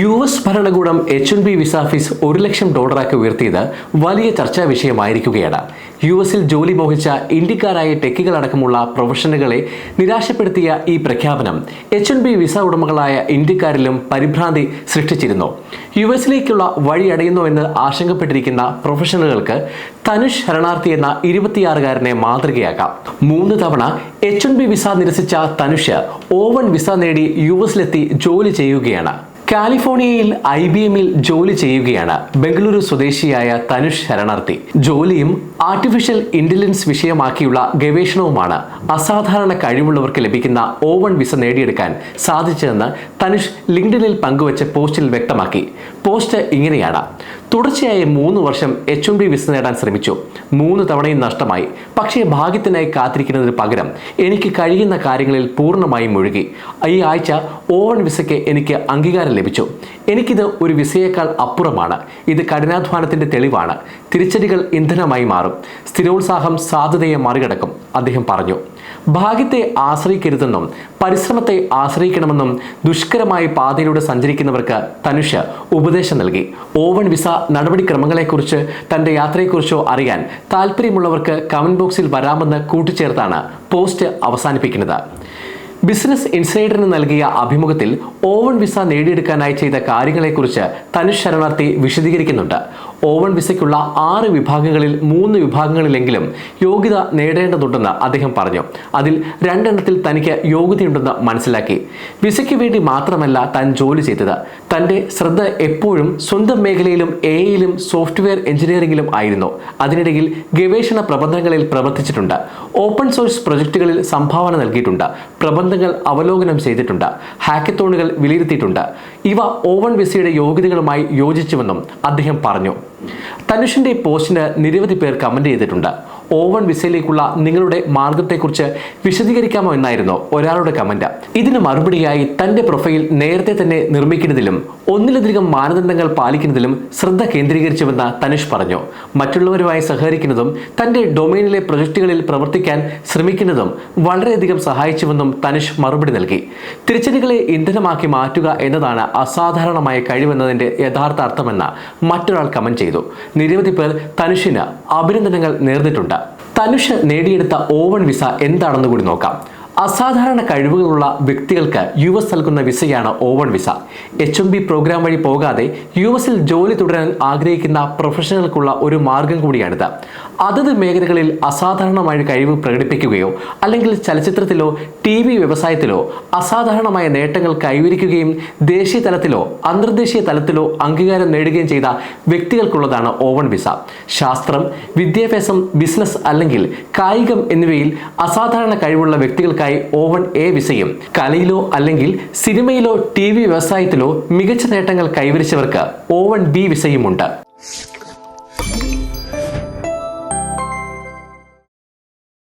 U S ഭരണകൂടം H N B visa fees ഒരു ലക്ഷം ഡോളറാക്കി ഉയർത്തിയത് വലിയ ചർച്ചാ വിഷയമായിരിക്കുകയാണ്. യു എസിൽ ജോലി മോഹിച്ച ഇന്ത്യക്കാരായ ടെക്കുകളടക്കമുള്ള പ്രൊഫഷണലുകളെ നിരാശപ്പെടുത്തിയ ഈ പ്രഖ്യാപനം എച്ച് എൻ ബി വിസ ഉടമകളായ ഇന്ത്യക്കാരിലും പരിഭ്രാന്തി സൃഷ്ടിച്ചിരുന്നു. യു എസിലേക്കുള്ള വഴി അടയുന്നോ എന്ന് ആശങ്കപ്പെട്ടിരിക്കുന്ന പ്രൊഫഷണലുകൾക്ക് തനുഷ് ശരണാർത്ഥി എന്ന ഇരുപത്തിയാറുകാരനെ മാതൃകയാക്കാം. മൂന്ന് തവണ എച്ച് എൻ ബി വിസ നിരസിച്ച തനുഷ് ഓവൻ വിസ നേടി യു എസിലെത്തി ജോലി ചെയ്യുകയാണ്. കാലിഫോർണിയയിൽ ഐ ബി എമ്മിൽ ജോലി ചെയ്യുകയാണ് ബംഗളൂരു സ്വദേശിയായ തനുഷ് ശരണാർത്ഥി. ജോലിയും ആർട്ടിഫിഷ്യൽ ഇന്റലിജൻസ് വിഷയമാക്കിയുള്ള ഗവേഷണവുമാണ് അസാധാരണ കഴിവുള്ളവർക്ക് ലഭിക്കുന്ന ഓവൺ വിസ നേടിയെടുക്കാൻ സാധിച്ചതെന്ന് തനുഷ് ലിങ്ക്ഡിനിൽ പങ്കുവച്ച പോസ്റ്റിൽ വ്യക്തമാക്കി. പോസ്റ്റ് ഇങ്ങനെയാണ്. തുടർച്ചയായി മൂന്ന് വർഷം എച്ച് എം ബി വിസ നേടാൻ ശ്രമിച്ചു. മൂന്ന് തവണയും നഷ്ടമായി. പക്ഷേ ഭാഗ്യത്തിനായി കാത്തിരിക്കുന്നതിന് പകരം എനിക്ക് കഴിയുന്ന കാര്യങ്ങളിൽ പൂർണമായും മുഴുകി. ഈ ആഴ്ച ഓവൺ വിസയ്ക്ക് എനിക്ക് അംഗീകാരം ലഭിച്ചു. എനിക്കിത് ഒരു വിസയേക്കാൾ അപ്പുറമാണ്. ഇത് കഠിനാധ്വാനത്തിന്റെ തെളിവാണ്. തിരിച്ചടികൾ ഇന്ധനമായി മാറും. സ്ഥിരോത്സാഹം സാധ്യതയെ മറികടക്കും അദ്ദേഹം പറഞ്ഞു. ഭാഗ്യത്തെ ആശ്രയിക്കരുതെന്നും പരിശ്രമത്തെ ആശ്രയിക്കണമെന്നും ദുഷ്കരമായ പാതയിലൂടെ സഞ്ചരിക്കുന്നവർക്ക് തനുഷ് ഉപദേശം നൽകി. ഓവൺ വിസ നടപടിക്രമങ്ങളെക്കുറിച്ച് തന്റെ യാത്രയെക്കുറിച്ചോ അറിയാൻ താല്പര്യമുള്ളവർക്ക് കമന്റ് ബോക്സിൽ വരാമെന്ന് കൂട്ടിച്ചേർത്താണ് പോസ്റ്റ് അവസാനിപ്പിക്കുന്നത്. ബിസിനസ് ഇൻസൈഡറിന് നൽകിയ അഭിമുഖത്തിൽ ഓവൺ വിസ നേടിയെടുക്കാനായി ചെയ്ത കാര്യങ്ങളെക്കുറിച്ച് തനുഷ് ശരണാർത്ഥി വിശദീകരിക്കുന്നുണ്ട്. ഓവൺ വിസയ്ക്കുള്ള ആറ് വിഭാഗങ്ങളിൽ മൂന്ന് വിഭാഗങ്ങളിലെങ്കിലും യോഗ്യത നേടേണ്ടതുണ്ടെന്ന് അദ്ദേഹം പറഞ്ഞു. അതിൽ രണ്ടെണ്ണത്തിൽ തനിക്ക് യോഗ്യതയുണ്ടെന്ന് മനസ്സിലാക്കി. വിസയ്ക്ക് വേണ്ടി മാത്രമല്ല താൻ ജോലി ചെയ്തത്. തന്റെ ശ്രദ്ധ എപ്പോഴും സ്വന്തം മേഖലയിലും എയിലും സോഫ്റ്റ്വെയർ എഞ്ചിനീയറിംഗിലും ആയിരുന്നു. അതിനിടയിൽ ഗവേഷണ പ്രബന്ധങ്ങളിൽ പ്രവർത്തിച്ചിട്ടുണ്ട്. ഓപ്പൺ സോഴ്സ് പ്രൊജക്ടുകളിൽ സംഭാവന നൽകിയിട്ടുണ്ട്. പ്രബന്ധങ്ങൾ അവലോകനം ചെയ്തിട്ടുണ്ട്. ഹാക്കത്തോണുകൾ വിലയിരുത്തിയിട്ടുണ്ട്. ഇവ ഓവൺ വിസയുടെ യോഗ്യതകളുമായി യോജിച്ചുവെന്നും അദ്ദേഹം പറഞ്ഞു. തനുഷിന്റെ പോസ്റ്റിന് നിരവധി പേർ കമന്റ് ചെയ്തിട്ടുണ്ട്. ഓവൺ വിസയിലേക്കുള്ള നിങ്ങളുടെ മാർഗത്തെക്കുറിച്ച് വിശദീകരിക്കാമോ എന്നായിരുന്നു ഒരാളുടെ കമന്റ്. ഇതിന് മറുപടിയായി തന്റെ പ്രൊഫൈൽ നേരത്തെ തന്നെ നിർമ്മിക്കുന്നതിലും ഒന്നിലധികം മാനദണ്ഡങ്ങൾ പാലിക്കുന്നതിലും ശ്രദ്ധ കേന്ദ്രീകരിച്ചുവെന്ന് തനുഷ് പറഞ്ഞു. മറ്റുള്ളവരുമായി സഹകരിക്കുന്നതും തന്റെ ഡൊമൈനിലെ പ്രൊജക്ടുകളിൽ പ്രവർത്തിക്കാൻ ശ്രമിക്കുന്നതും വളരെയധികം സഹായിച്ചുവെന്നും തനുഷ് മറുപടി നൽകി. തിരിച്ചടികളെ ഇന്ധനമാക്കി മാറ്റുക എന്നതാണ് അസാധാരണമായ കഴിവെന്നതിന്റെ യഥാർത്ഥ അർത്ഥമെന്ന് മറ്റൊരാൾ കമന്റ് ചെയ്തു. നിരവധി പേർ തനുഷിന് അഭിനന്ദനങ്ങൾ നേർന്നിട്ടുണ്ട്. തനുഷ് നേടിയെടുത്ത ഓവൺ വിസ എന്താണെന്ന് കൂടി നോക്കാം. അസാധാരണ കഴിവുകളുള്ള വ്യക്തികൾക്ക് യു എസ് നൽകുന്ന വിസയാണ് O one visa. H M B program വഴി പോകാതെ യു എസിൽ ജോലി തുടരാൻ ആഗ്രഹിക്കുന്ന പ്രൊഫഷണലുകൾക്കുള്ള ഒരു മാർഗം കൂടിയാണിത്. അതത് മേഖലകളിൽ അസാധാരണമായ കഴിവ് പ്രകടിപ്പിക്കുകയോ അല്ലെങ്കിൽ ചലച്ചിത്രത്തിലോ ടി വി വ്യവസായത്തിലോ അസാധാരണമായ നേട്ടങ്ങൾ കൈവരിക്കുകയും ദേശീയ തലത്തിലോ അന്തർദേശീയ തലത്തിലോ അംഗീകാരം നേടുകയും ചെയ്ത വ്യക്തികൾക്കുള്ളതാണ് ഓവൺ വിസ. ശാസ്ത്രം വിദ്യാഭ്യാസം ബിസിനസ് അല്ലെങ്കിൽ കായികം എന്നിവയിൽ അസാധാരണ കഴിവുള്ള വ്യക്തികൾക്കായി ഓവൺ എ വിസയും കലയിലോ അല്ലെങ്കിൽ സിനിമയിലോ ടി വി വ്യവസായത്തിലോ മികച്ച നേട്ടങ്ങൾ കൈവരിച്ചവർക്ക് ഓവൺ ബി വിസയുമുണ്ട്.